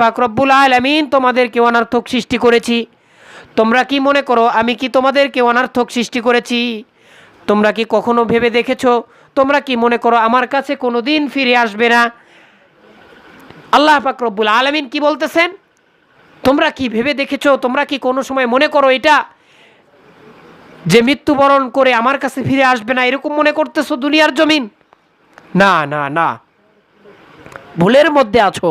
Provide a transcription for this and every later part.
পাক রব্বুল আলামিন তোমাদেরকে অনার্থক সৃষ্টি করেছি। তোমরা কি মনে করো, আমি কি তোমাদেরকে অনার্থক সৃষ্টি করেছি? তোমরা কি কখনো ভেবে দেখেছ? তোমরা কি মনে করো, আমার কাছে কোনো দিন ফিরে আসবে না? আল্লাহ পাক রব্বুল আলামিন কি বলতেছেন? তোমরা কি ভেবে দেখেছ? তোমরা কি কোনো সময় মনে করো এটা? যে মৃত্যুবরণ করে আমার কাছে ফিরে আসবে না, এরকম মনে করতেছো দুনিয়ার জমিন? না না না। ভুলের মধ্যে আছো।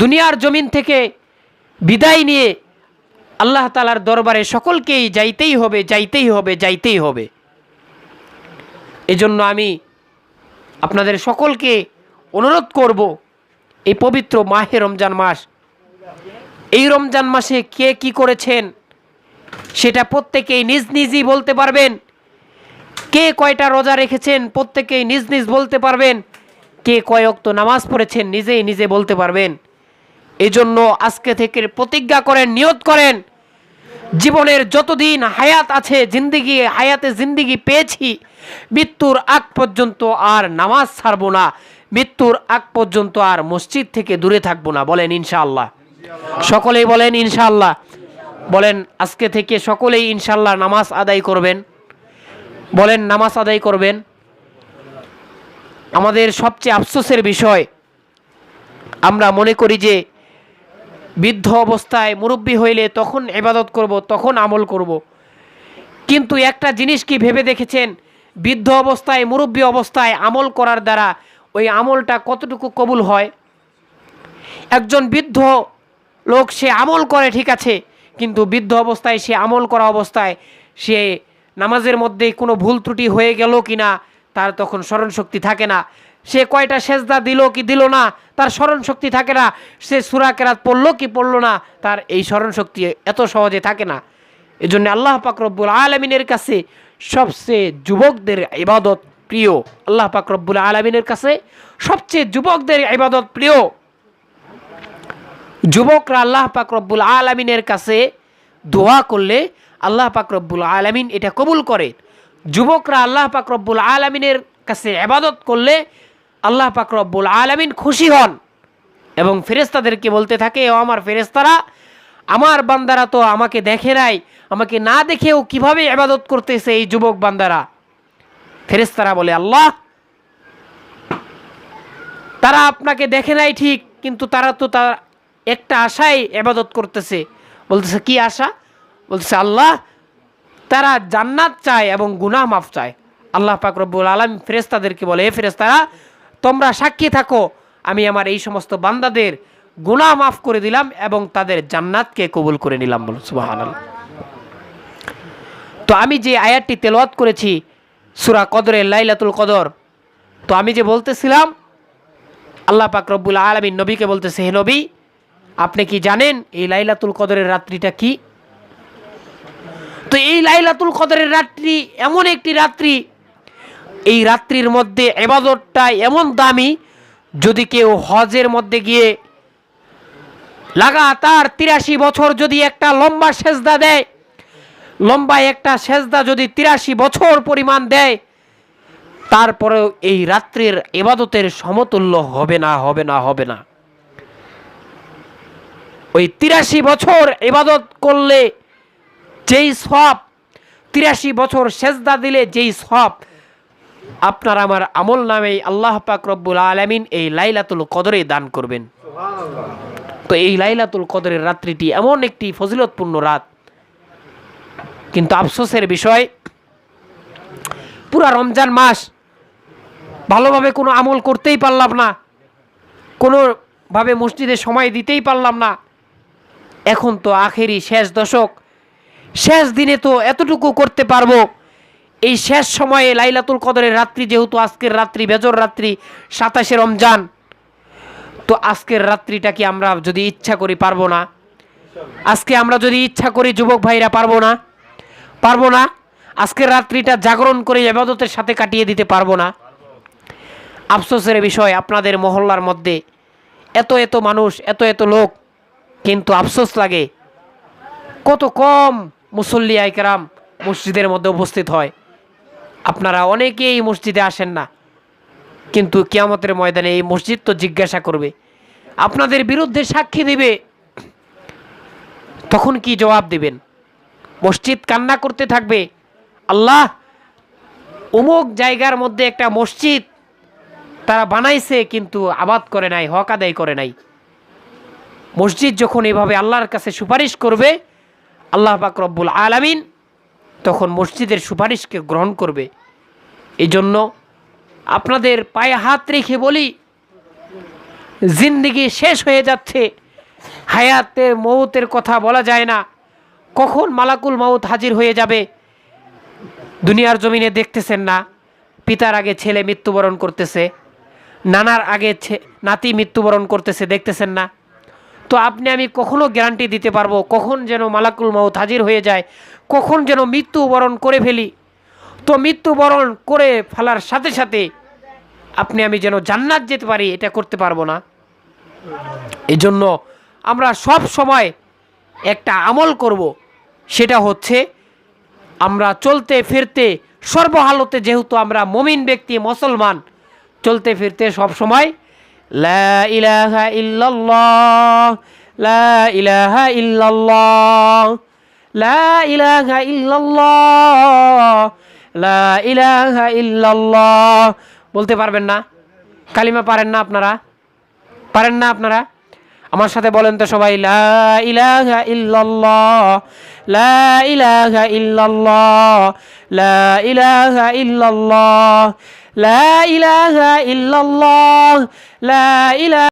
দুনিয়ার জমিন থেকে বিদায় নিয়ে আল্লাহ তালার দরবারে সকলকেই যাইতেই হবে যাইতেই হবে যাইতেই হবে। এজন্য আমি আপনাদের সকলকে অনুরোধ করব, এই পবিত্র মাহে রমজান মাস, এই রমজান মাসে কে কি করেছেন সেটা প্রত্যেকেই নিজ নিজই বলতে পারবেন। কে কয়টা রোজা রেখেছেন প্রত্যেকেই নিজ নিজ বলতে পারবেন। কে কয়ক্ত নামাজ পড়েছেন নিজেই নিজে বলতে পারবেন। এজন্য আজকে থেকে প্রতিজ্ঞা করেন নিয়ত করেন। জীবনের যতদিন হায়াত আছে, জিন্দিগি, হায়াতে জিন্দিগি পেয়েছি, মৃত্যুর আগ পর্যন্ত আর নামাজ ছাড়ব না। মৃত্যুর আগ পর্যন্ত আর মসজিদ থেকে দূরে থাকব না, বলেন ইনশাআল্লাহ। সকলেই বলেন ইনশাআল্লাহ। বলেন, আজকে থেকে সকলেই ইনশাআল্লাহ নামাজ আদায় করবেন। বলেন, নামাজ আদায় করবেন। আমাদের সবচেয়ে আফসোসের বিষয়, আমরা মনে করি যে বৃদ্ধ অবস্থায় মুরব্বী হইলে তখন এবাদত করব, তখন আমল করব। কিন্তু একটা জিনিস কি ভেবে দেখেছেন? বৃদ্ধ অবস্থায়, মুরব্বী অবস্থায় আমল করার দ্বারা ওই আমলটা কতটুকু কবুল হয়? একজন বৃদ্ধ লোক, সে আমল করে, ঠিক আছে, কিন্তু বৃদ্ধ অবস্থায়, সে আমল করা অবস্থায় সে নামাজের মধ্যে কোনো ভুল ত্রুটি হয়ে গেল কি না তার তখন স্মরণশক্তি থাকে না। সে কয়টা সেজদা দিল কি দিল না, তার স্মরণ শক্তি থাকে না। সে সুরা কেরাত পড়ল কি পড়ল না, তার এই স্মরণ শক্তি এত সহজে থাকে না। এই জন্য আল্লাহ পাকরব্বুল আলমিনের কাছে সবচেয়ে যুবকদের ইবাদত প্রিয়। আল্লাহ পাকরব্বুল আলমিনের কাছে সবচেয়ে যুবকদের ইবাদত প্রিয়। যুবকরা আল্লাহ পাক রব্বুল আলমিনের কাছে দোয়া করলে আল্লাহ পাক রব্বুল আলমিন এটা কবুল করে। যুবকরা আল্লাহ পাক রব্বুল আলমিনের কাছে আবাদত করলে আল্লাহ পাক রব্বুল আলমিন খুশি হন এবং ফেরেস্তাদেরকে বলতে থাকে, ও আমার ফেরেস্তারা আমার বান্দারা তো আমাকে দেখে নাই, আমাকে না দেখেও কীভাবে আবাদত করতেছে এই যুবক বান্দারা? ফেরেস্তারা বলে, আল্লাহ, তারা আপনাকে দেখে নাই ঠিক, কিন্তু তারা তো তার একটা আশায় এবাদত করতেছে। বলতেছে, কি আশা? বলতেছে, আল্লাহ, তারা জান্নাত চায় এবং গুনাহ মাফ চায়। আল্লাহ পাক রব্বুল আলম ফেরেস্তাদেরকে বলে, এ ফেরেস্তারা তোমরা সাক্ষী থাকো। আমি আমার এই সমস্ত বান্দাদের গুনাহ মাফ করে দিলাম এবং তাদের জান্নাতকে কবুল করে নিলাম বল সুবাহান তো আমি যে আয়াতটি তেলাওয়াত করেছি, সুরা কদরের লাইলাতুল কদর, তো আমি যে বলতেছিলাম, আল্লাহ পাক রব্বুল আলমিন নবীকে বলতেছে, হে নবী, আপনি কি জানেন এই লাইলাতুল কদরের রাত্রিটা কি? তো এই লাইলাতুল কদরের রাত্রি এমন একটি রাত্রি এই রাত্রির মধ্যে এবাদতটা এমন দামি, যদি কেউ হজের মধ্যে গিয়ে লাগাতার তিরাশি বছর যদি একটা লম্বা সেজদা দেয়, লম্বা একটা সেজদা যদি তিরাশি বছর পরিমাণ দেয়, তারপরেও এই রাত্রির এবাদতের সমতুল্য হবে না হবে না হবে না। ওই তিরাশি বছর এবাদত করলে যেই সব, তিরাশি বছর সেজদা দিলে যেই সব আপনার আমার আমল নামে আল্লাহ পাক রব্বুল আলমিন এই লাইলাতুল কদরে দান করবেন। তো এই লাইলাতুল কদরের রাত্রিটি এমন একটি ফজিলতপূর্ণ রাত। কিন্তু আফসোসের বিষয়, পুরা রমজান মাস ভালোভাবে কোনো আমল করতেই পারলাম না, কোনোভাবে মসজিদে সময় দিতেই পারলাম না। এখন তো আখেরি শেষ দশক, শেষ দিনে তো এতটুকু করতে পারব এই শেষ সময়ে লাইলাতুল কদরের রাত্রি, যেহেতু আজকের রাত্রি, বেজর রাত্রি, সাতাশে রমজান, তো আজকের রাত্রিটা কি আমরা যদি ইচ্ছা করি পারব না? আজকে আমরা যদি ইচ্ছা করি যুবক ভাইরা পারব না? পারব না? আজকের রাত্রিটা জাগরণ করে এবাদতের সাথে কাটিয়ে দিতে পারব না? আফসোসের বিষয়, আপনাদের মহল্লার মধ্যে এত এত মানুষ, এত এত লোক, কিন্তু আফসোস লাগে। কত কম মুসল্লি আইকারাম মসজিদের মধ্যে উপস্থিত হয়। আপনারা অনেকেই মসজিদে আসেন না। কিন্তু কিয়ামতের ময়দানে এই মসজিদ তো জিজ্ঞাসা করবে, আপনাদের বিরুদ্ধে সাক্ষী দিবে, তখন কি জবাব দিবেন? মসজিদ কান্না করতে থাকবে। আল্লাহ অমুক জায়গার মধ্যে একটা মসজিদ তারা বানাইছে কিন্তু আবাদ করে নাই, হক আদায় করে নাই। মসজিদ যখন এভাবে আল্লাহর কাছে সুপারিশ করবে, আল্লাহ পাক রব্বুল আলামিন তখন মসজিদের সুপারিশকে গ্রহণ করবে। এই জন্য আপনাদের পায়ে হাত রেখে বলি, জিন্দিগি শেষ হয়ে যাচ্ছে। হায়াতের মৌতের কথা বলা যায় না। কখন মালাকুল মাউত হাজির হয়ে যাবে? দুনিয়ার জমিনে দেখতেছেন না। পিতার আগে ছেলে মৃত্যুবরণ করতেছে। নানার আগে নাতি মৃত্যুবরণ করতেছে, দেখতেছেন না। তো আপনি, আমি কখনো গ্যারান্টি দিতে পারব? কখন যেন মালাকুল মাউত হাজির হয়ে যায়? কখন যেন মৃত্যুবরণ করে ফেলি? তো মৃত্যুবরণ করে ফেলার সাথে সাথে আপনি আমি যেন জান্নাত যেতে পারি, এটা করতে পারব না। এই জন্য আমরা সব সময় একটা আমল করব, সেটা হচ্ছে আমরা চলতে ফিরতে সর্বহালতে যেহেতু আমরা মমিন ব্যক্তি, মুসলমান, চলতে ফিরতে সব সময় লা ইলাহা ইল্লাল্লাহ, লা ইলাহা ইল্লাল্লাহ, লা ইলাহা ইল্লাল্লাহ লা ইলাহা ইল্লাল্লাহ। বলতে পারবেন না। কালিমা পারেন না আপনারা? পারেন না আপনারা? আমার সাথে বলেন তো সবাই, লা ইলাহা ইল্লাল্লাহ, লা ইলাহা ইল্লাল্লাহ, লা ইলাহা ইল্লাল্লাহ, লা ইলাহা ইল্লাল্লাহ, লা ইলাহা